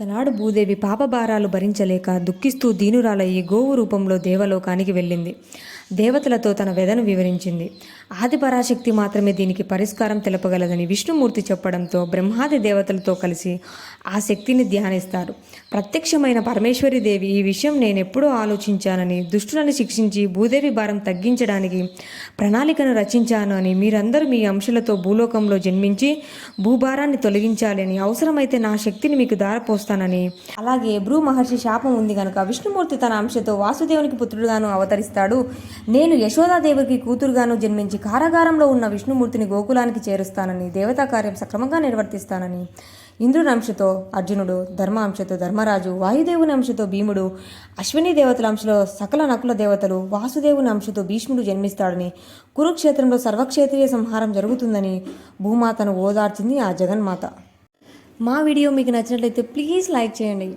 ఒకనాడు భూదేవి పాపభారాలు భరించలేక దుఃఖిస్తూ దీనురాలయ్యి గోవు రూపంలో దేవలోకానికి వెళ్ళింది. దేవతలతో తన వెదను వివరించింది. ఆది పరాశక్తి మాత్రమే దీనికి పరిష్కారం తెలపగలదని విష్ణుమూర్తి చెప్పడంతో బ్రహ్మాది దేవతలతో కలిసి ఆ శక్తిని ధ్యానిస్తారు. ప్రత్యక్షమైన పరమేశ్వరి దేవి ఈ విషయం నేనెప్పుడూ ఆలోచించానని దుష్టులను శిక్షించి భూదేవి భారం తగ్గించడానికి ప్రణాళికను రచించాను అని మీరందరూ మీ అంశలతో భూలోకంలో జన్మించి భూభారాన్ని తొలగించాలని అవసరమైతే నా శక్తిని మీకు వస్తానని అలాగే భ్రూ మహర్షి శాపం ఉంది కనుక విష్ణుమూర్తి తన అంశతో వాసుదేవునికి పుత్రుడుగాను అవతరిస్తాడు. నేను యశోదాదేవికి కూతురుగాను జన్మించి కారాగారంలో ఉన్న విష్ణుమూర్తిని గోకులానికి చేరుస్తానని దేవతా కార్యం సక్రమంగా నిర్వర్తిస్తానని. ఇంద్రుని అంశతో అర్జునుడు ధర్మ అంశతో ధర్మరాజు వాయుదేవుని అంశతో భీముడు అశ్విని దేవతల అంశలో సకల నకుల దేవతలు వాసుదేవుని అంశతో భీష్ముడు జన్మిస్తాడని కురుక్షేత్రంలో సర్వక్షేత్రీయ సంహారం జరుగుతుందని భూమాతను ఓదార్చింది ఆ జగన్మాత. మా వీడియో మీకు నచ్చినట్లయితే ప్లీజ్ లైక్ చేయండి.